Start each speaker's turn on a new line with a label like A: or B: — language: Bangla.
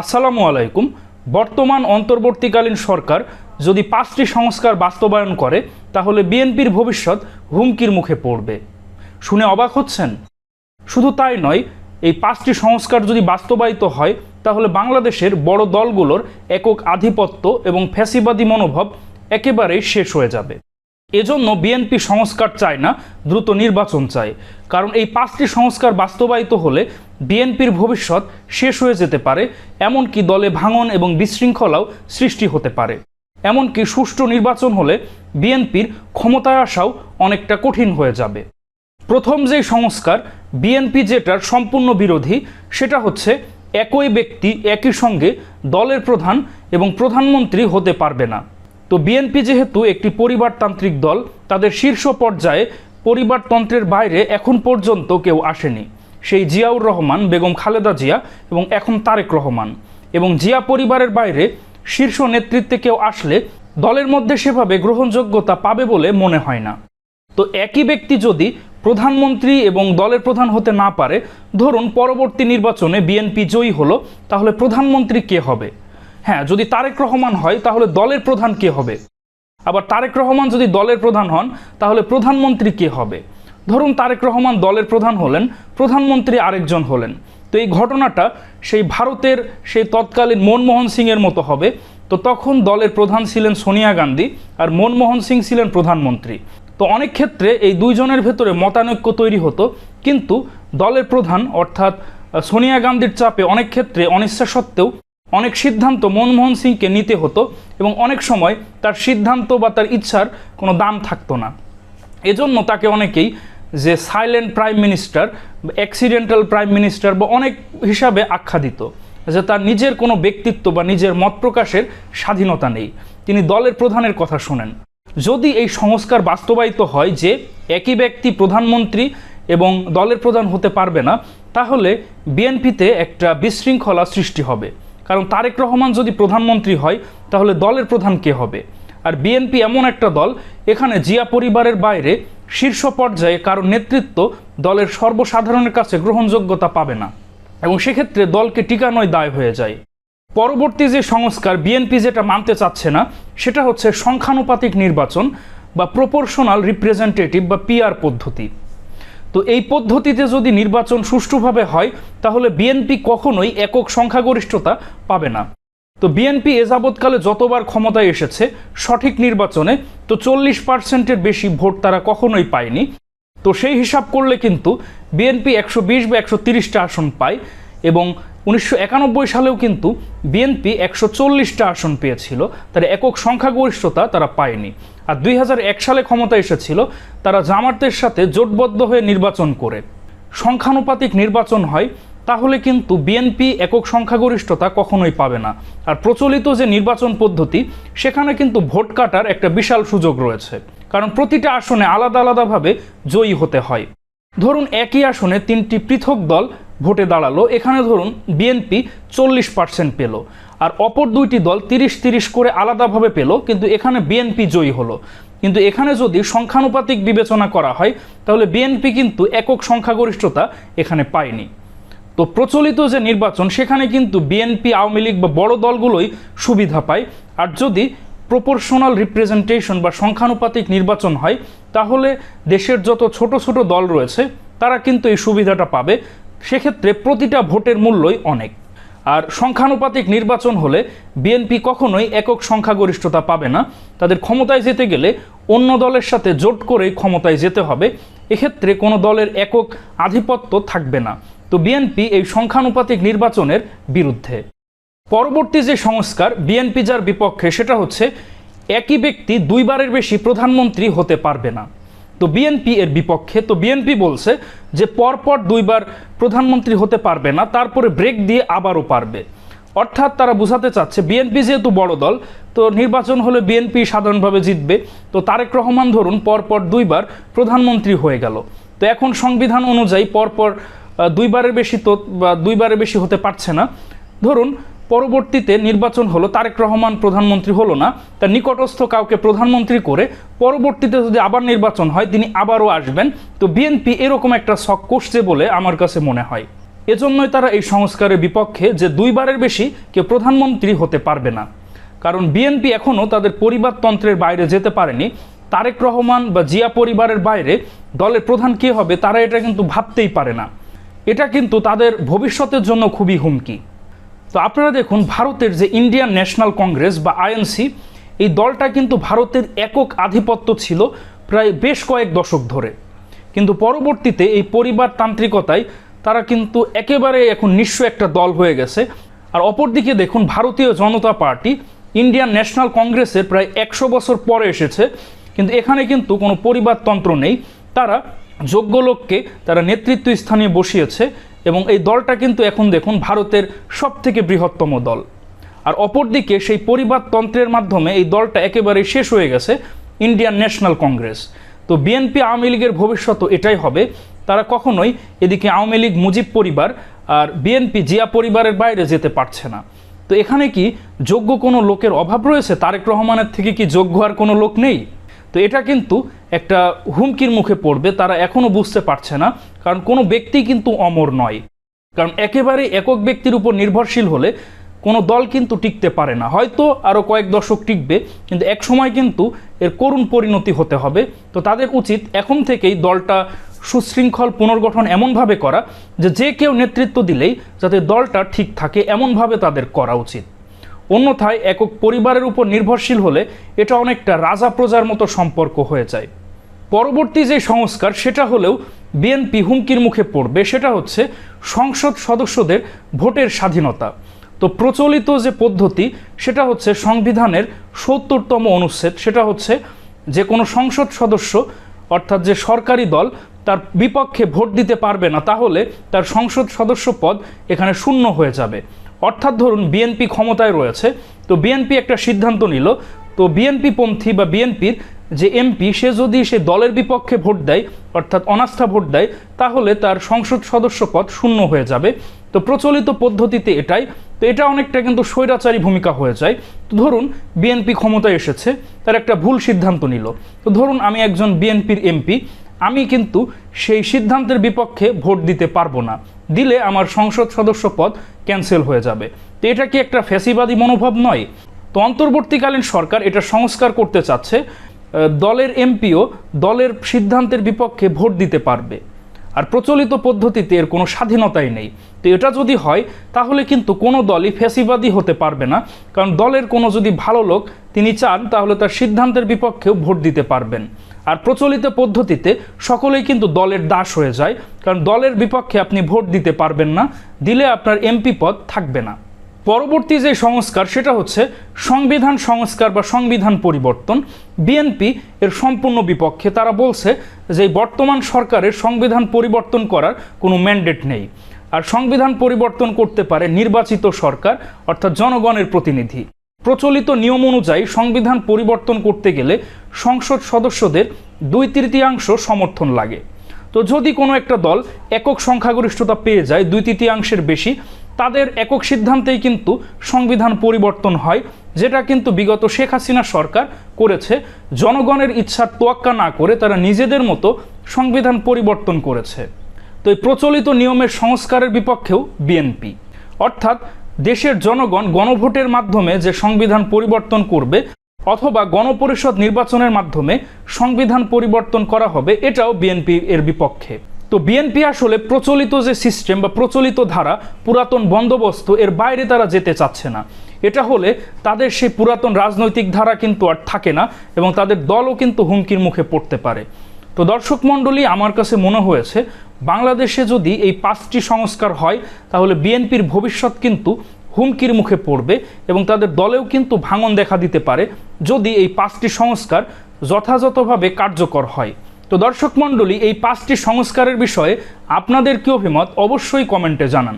A: আসসালামু আলাইকুম। বর্তমান অন্তর্বর্তীকালীন সরকার যদি পাঁচটি সংস্কার বাস্তবায়ন করে, তাহলে বিএনপির ভবিষ্যৎ হুমকির মুখে পড়বে। শুনে অবাক হচ্ছেন? শুধু তাই নয়, এই পাঁচটি সংস্কার যদি বাস্তবায়িত হয়, তাহলে বাংলাদেশের বড় দলগুলোর একক আধিপত্য এবং ফ্যাসিবাদী মনোভাব একেবারেই শেষ হয়ে যাবে। এজন্য বিএনপি সংস্কার চায় না, দ্রুত নির্বাচন চায়। কারণ এই পাঁচটি সংস্কার বাস্তবায়িত হলে বিএনপির ভবিষ্যৎ শেষ হয়ে যেতে পারে, এমনকি দলে ভাঙন এবং বিশৃঙ্খলাও সৃষ্টি হতে পারে। এমনকি সুষ্ঠু নির্বাচন হলে বিএনপির ক্ষমতায় আসাও অনেকটা কঠিন হয়ে যাবে। প্রথম যে সংস্কার বিএনপি যেটার সম্পূর্ণ বিরোধী, সেটা হচ্ছে একই ব্যক্তি একই সঙ্গে দলের প্রধান এবং প্রধানমন্ত্রী হতে পারবে না। তো বিএনপি যেহেতু একটি পরিবারতান্ত্রিক দল, তাদের শীর্ষ পর্যায়ে পরিবারতন্ত্রের বাইরে এখন পর্যন্ত কেউ আসেনি। সেই জিয়াউর রহমান, বেগম খালেদা জিয়া এবং এখন তারেক রহমান। এবং জিয়া পরিবারের বাইরে শীর্ষ নেতৃত্বে কেউ আসলে দলের মধ্যে সেভাবে গ্রহণযোগ্যতা পাবে বলে মনে হয় না। তো একই ব্যক্তি যদি প্রধানমন্ত্রী এবং দলের প্রধান হতে না পারে, ধরুন পরবর্তী নির্বাচনে বিএনপি জয়ী হলো, তাহলে প্রধানমন্ত্রী কে হবে? হ্যাঁ যদি তারেক রহমান হয়, তাহলে দলের প্রধান কে হবে? আবার তারেক রহমান যদি দলের প্রধান হন, তাহলে প্রধানমন্ত্রী কে হবে? ধরুন তারেক রহমান দলের প্রধান হলেন, প্রধানমন্ত্রী আরেকজন হলেন। তো এই ঘটনাটা সেই ভারতের সেই তৎকালীন মনমোহন সিংয়ের মতো হবে। তো তখন দলের প্রধান ছিলেন সোনিয়া গান্ধী আর মনমোহন সিং ছিলেন প্রধানমন্ত্রী। তো অনেক ক্ষেত্রে এই দুইজনের ভেতরে মতানৈক্য তৈরি হতো, কিন্তু দলের প্রধান অর্থাৎ সোনিয়া গান্ধীর চাপে অনেক ক্ষেত্রে অনিচ্ছা সত্ত্বেও অনেক সিদ্ধান্ত মনমোহন সিংকে নিতে হতো এবং অনেক সময় তার সিদ্ধান্ত বা তার ইচ্ছার কোনো দাম থাকতো না। এজন্য তাকে অনেকেই যে silent prime minister accidental prime minister বা অনেক হিসাবে আখ্যা দিত যে তার নিজের কোনো ব্যক্তিত্ব বা নিজের মত প্রকাশের স্বাধীনতা নেই। তিনি দলের প্রধানের কথা শোনেন। যদি এই সংস্কার বাস্তবায়িত হয় যে একই ব্যক্তি প্রধানমন্ত্রী এবং দলের প্রধান হতে পারবে না, তাহলে বিএনপিতে একটা বিশৃঙ্খলা সৃষ্টি হবে। কারণ তারেক রহমান যদি প্রধানমন্ত্রী হয়, তাহলে দলের প্রধান কে হবে? আর বিএনপি এমন একটা দল, এখানে জিয়া পরিবারের বাইরে শীর্ষ পর্যায়ে কারও নেতৃত্ব দলের সর্বসাধারণের কাছে গ্রহণযোগ্যতা পাবে না এবং সেক্ষেত্রে দলকে টিকানোয় দায় হয়ে যায়। পরবর্তী যে সংস্কার বিএনপি যেটা মানতে চাচ্ছে না, সেটা হচ্ছে সংখ্যানুপাতিক নির্বাচন বা প্রপোর্শনাল রিপ্রেজেন্টেটিভ বা পিআর পদ্ধতি। তো এই পদ্ধতিতে যদি নির্বাচন সুষ্ঠুভাবে হয়, তাহলে বিএনপি কখনোই একক সংখ্যাগরিষ্ঠতা পাবে না। তো বিএনপি এ যাবৎকালে যতবার ক্ষমতায় এসেছে, সঠিক নির্বাচনে তো চল্লিশ পার্সেন্টের বেশি ভোট তারা কখনোই পায়নি। তো সেই হিসাব করলে কিন্তু বিএনপি একশো বিশ বা একশো তিরিশটা আসন পায় এবং উনিশশো একানব্বই সালেও কিন্তু বিএনপি একশো চল্লিশটা আসন পেয়েছিল। তার একক সংখ্যাগরিষ্ঠতা তারা পায়নি। আর দুই সালে ক্ষমতা এসেছিল, তারা জামাতের সাথে জোটবদ্ধ হয়ে নির্বাচন করে। সংখ্যানুপাতিক নির্বাচন হয় তাহলে কিন্তু বিএনপি একক সংখ্যাগরিষ্ঠতা কখনোই পাবে না। আর প্রচলিত যে নির্বাচন পদ্ধতি, সেখানে কিন্তু ভোট কাটার একটা বিশাল সুযোগ রয়েছে। কারণ প্রতিটা আসনে আলাদা আলাদাভাবে জয়ী হতে হয়। ধরুন একই আসনে তিনটি পৃথক দল ভোটে দাঁড়াল, এখানে ধরুন বিএনপি চল্লিশ পার্সেন্ট পেল, আর অপর দুইটি দল তিরিশ তিরিশ করে আলাদাভাবে পেল, কিন্তু এখানে বিএনপি জয়ী হলো। কিন্তু এখানে যদি সংখ্যানুপাতিক বিবেচনা করা হয়, তাহলে বিএনপি কিন্তু একক সংখ্যাগরিষ্ঠতা এখানে পায়নি। তো প্রচলিত যে নির্বাচন, সেখানে কিন্তু বিএনপি, আওয়ামী লীগ বা বড় দলগুলোই সুবিধা পায়। আর যদি প্রপোর্শনাল রিপ্রেজেন্টেশন বা সংখ্যানুপাতিক নির্বাচন হয়, তাহলে দেশের যত ছোট ছোট দল রয়েছে, তারা কিন্তু এই সুবিধাটা পাবে। সেক্ষেত্রে প্রতিটা ভোটের মূল্যই অনেক। আর সংখ্যানুপাতিক নির্বাচন হলে বিএনপি কখনোই একক সংখ্যাগরিষ্ঠতা পাবে না। তাদের ক্ষমতায় যেতে গেলে অন্য দলের সাথে জোট করেই ক্ষমতায় যেতে হবে। এক্ষেত্রে কোনো দলের একক আধিপত্য থাকবে না। তো বিএনপি এই সংখ্যানুপাতিক নির্বাচনের বিরুদ্ধে। পরবর্তী যে সংস্কার বিএনপি যার বিপক্ষে, সেটা হচ্ছে একই ব্যক্তি দুইবারের বেশি প্রধানমন্ত্রী হতে পারবে না। তো বিএনপি এর বিপক্ষে, তো বিএনপি বলছে যে পরপর দুইবার প্রধানমন্ত্রী হতে পারবে না, তারপরে ব্রেক দিয়ে আবারও পারবে। অর্থাৎ তারা বোঝাতে চাচ্ছে, বিএনপি যেহেতু বড় দল, তো নির্বাচন হলে বিএনপি সাধারণভাবে জিতবে। তো তারেক রহমান ধরুন পরপর দুইবার প্রধানমন্ত্রী হয়ে গেল। তো এখন সংবিধান অনুযায়ী পরপর দুইবারের বেশি তো, বা দুইবারের বেশি হতে পারছে না। ধরুন, পরবর্তীতে নির্বাচন হলো, তারেক রহমান প্রধানমন্ত্রী হলো না তার নিকটস্থ কাউকে প্রধানমন্ত্রী করে পরবর্তীতে যদি আবার নির্বাচন হয়, তিনি আবারও আসবেন। তো বিএনপি এরকম একটা শখ কষছে বলে আমার কাছে মনে হয়। এজন্যই তারা এই সংস্কারের বিপক্ষে যে দুইবারের বেশি কেউ প্রধানমন্ত্রী হতে পারবে না। কারণ বিএনপি এখনও তাদের পরিবারতন্ত্রের বাইরে যেতে পারেনি। তারেক রহমান বা জিয়া পরিবারের বাইরে দলের প্রধান কে হবে, তারা এটা কিন্তু ভাবতেই পারে না। এটা কিন্তু তাদের ভবিষ্যতের জন্য খুবই হুমকি। তো আপনারা দেখুন, ভারতের যে ইন্ডিয়ান ন্যাশনাল কংগ্রেস বা আইএনসি এই দলটা কিন্তু ভারতের একক আধিপত্য ছিল প্রায় বেশ কয়েক দশক ধরে। কিন্তু পরবর্তীতে এই পরিবারতান্ত্রিকতায় তারা কিন্তু একেবারে এখন নিঃস্ব একটা দল হয়ে গেছে। আর অপরদিকে দেখুন, ভারতীয় জনতা পার্টি ইন্ডিয়ান ন্যাশনাল কংগ্রেসের প্রায় একশো বছর পরে এসেছে। কিন্তু এখানে কিন্তু কোনো পরিবারতন্ত্র নেই। তারা যোগ্য লোককে তারা নেতৃত্ব স্থানীয় বসিয়েছে এবং এই দলটা কিন্তু এখন দেখুন ভারতের সব থেকে বৃহত্তম দল। আর অপরদিকে সেই পরিবারতন্ত্রের মাধ্যমে এই দলটা একেবারে শেষ হয়ে গেছে, ইন্ডিয়ান ন্যাশনাল কংগ্রেস। তো বিএনপি আওয়ামী লীগের ভবিষ্যৎ এটাই হবে। তারা কখনোই এদিকে আওয়ামী লীগ মুজিব পরিবার আর বিএনপি জিয়া পরিবারের বাইরে যেতে পারছে না। তো এখানে কি যোগ্য কোনো লোকের অভাব রয়েছে? তারেক রহমানের থেকে কি যোগ্য আর কোনো লোক নেই? তো এটা কিন্তু একটা হুমকির মুখে পড়বে, তারা এখনও বুঝতে পারছে না, কারণ কোনো ব্যক্তি কিন্তু অমর নয়। কারণ একেবারে একক ব্যক্তির উপর নির্ভরশীল হলে কোনো দল কিন্তু টিকতে পারে না। হয়তো আরও কয়েক দশক টিকবে, কিন্তু এক সময় কিন্তু এর করুণ পরিণতি হতে হবে। তো তাদের উচিত এখন থেকেই দলটা সুশৃঙ্খল পুনর্গঠন এমনভাবে করা যে যে কেউ নেতৃত্ব দিলেই যাতে দলটা ঠিক থাকে, এমনভাবে তাদের করা উচিত। অন্যথায় একক পরিবারের উপর নির্ভরশীল হলে এটা অনেকটা রাজা প্রজার মতো সম্পর্ক হয়ে যায়। পরবর্তী যে সংস্কার, সেটা হলেও বিএনপি হুমকির মুখে পড়বে, সেটা হচ্ছে সংসদ সদস্যদের ভোটের স্বাধীনতা। তো প্রচলিত যে পদ্ধতি, সেটা হচ্ছে সংবিধানের সত্তরতম অনুচ্ছেদ, সেটা হচ্ছে যে কোনো সংসদ সদস্য, অর্থাৎ যে সরকারি দল, তার বিপক্ষে ভোট দিতে পারবে না, তাহলে তার সংসদ সদস্য পদ এখানে শূন্য হয়ে যাবে। অর্থাৎ ধরুন বিএনপি ক্ষমতায় রয়েছে, তো বিএনপি একটা সিদ্ধান্ত নিল, তো বিএনপি পন্থী বা বিএনপির যে এমপি সে যদি সে দলের বিপক্ষে ভোট দেয়, অর্থাৎ অনাস্থা ভোট দেয়, তাহলে তার সংসদ সদস্য পদ শূন্য হয়ে যাবে। তো প্রচলিত পদ্ধতিতে এটাই, তো এটা অনেকটা কিন্তু স্বৈরাচারী ভূমিকা হয়ে যায়। তো ধরুন বিএনপি ক্ষমতায় এসেছে, তার একটা ভুল সিদ্ধান্ত নিল। তো ধরুন আমি একজন বিএনপির এমপি আমি কিন্তু সেই সিদ্ধান্তের বিপক্ষে ভোট দিতে পারব না। দিলে আমার সংসদ সদস্য পদ ক্যান্সেল হয়ে যাবে। তো এটা কি একটা ফ্যাসিবাদী মনোভাব নয়? তো অন্তর্বর্তীকালীন সরকার এটা সংস্কার করতে চাচ্ছে দলের এমপিও দলের সিদ্ধান্তের বিপক্ষে ভোট দিতে পারবে। আর প্রচলিত পদ্ধতিতে এর কোনো স্বাধীনতাই নেই। তো এটা যদি হয়, তাহলে কিন্তু কোনো দলই ফ্যাসিবাদী হতে পারবে না। কারণ দলের কোনো যদি ভালো লোক তিনি চান, তাহলে তার সিদ্ধান্তের বিপক্ষেও ভোট দিতে পারবেন। আর প্রচলিত পদ্ধতিতে সকলেই কিন্তু দলের দাস হয়ে যায়। কারণ দলের বিপক্ষে আপনি ভোট দিতে পারবেন না। দিলে আপনার এমপি পদ থাকবে না। পরবর্তী যে সংস্কার, সেটা হচ্ছে সংবিধান সংস্কার বা সংবিধান পরিবর্তন। বিএনপি এর সম্পূর্ণ বিপক্ষে তারা বলছে যে বর্তমান সরকারের সংবিধান পরিবর্তন করার কোনো ম্যান্ডেট নেই। আর সংবিধান পরিবর্তন করতে পারে নির্বাচিত সরকার, অর্থাৎ জনগণের প্রতিনিধি। প্রচলিত নিয়ম অনুযায়ী সংবিধান পরিবর্তন করতে গেলে সংসদ সদস্যদের দুই তৃতীয়াংশ সমর্থন লাগে। তো যদি কোনো একটা দল একক সংখ্যাগরিষ্ঠতা পেয়ে যায়, দুই তৃতীয়াংশের বেশি তাদের একক সিদ্ধান্তেই কিন্তু সংবিধান পরিবর্তন হয়, যেটা কিন্তু বিগত শেখ হাসিনা সরকার করেছে। জনগণের ইচ্ছার তোয়াক্কা না করে তারা নিজেদের মতো সংবিধান পরিবর্তন করেছে। তো এই প্রচলিত নিয়মের সংস্কারের বিপক্ষেও বিএনপি। অর্থাৎ দেশের জনগণ গণভোটের মাধ্যমে যে সংবিধান পরিবর্তন করবে, অথবা গণপরিষদ নির্বাচনের মাধ্যমে সংবিধান পরিবর্তন করা হবে, এটাও বিএনপি এর বিপক্ষে। তো বিএনপি আসলে প্রচলিত যে সিস্টেম বা প্রচলিত ধারা, পুরাতন বন্দোবস্ত, এর বাইরে তারা যেতে চাচ্ছে না। এটা হলে তাদের সেই পুরাতন রাজনৈতিক ধারা কিন্তু আর থাকে না এবং তাদের দলও কিন্তু হুমকির মুখে পড়তে পারে। তো দর্শক মণ্ডলী, আমার কাছে মনে হয়েছে, বাংলাদেশে যদি এই পাঁচটি সংস্কার হয়, তাহলে বিএনপির ভবিষ্যৎ কিন্তু হুমকির মুখে পড়বে এবং তাদের দলেও কিন্তু ভাঙন দেখা দিতে পারে যদি এই পাঁচটি সংস্কার যথাযথভাবে কার্যকর হয়। তো দর্শক মণ্ডলী এই পাঁচটি সংস্কারের বিষয়ে আপনাদের কি অভিমত? অবশ্যই কমেন্টে জানান।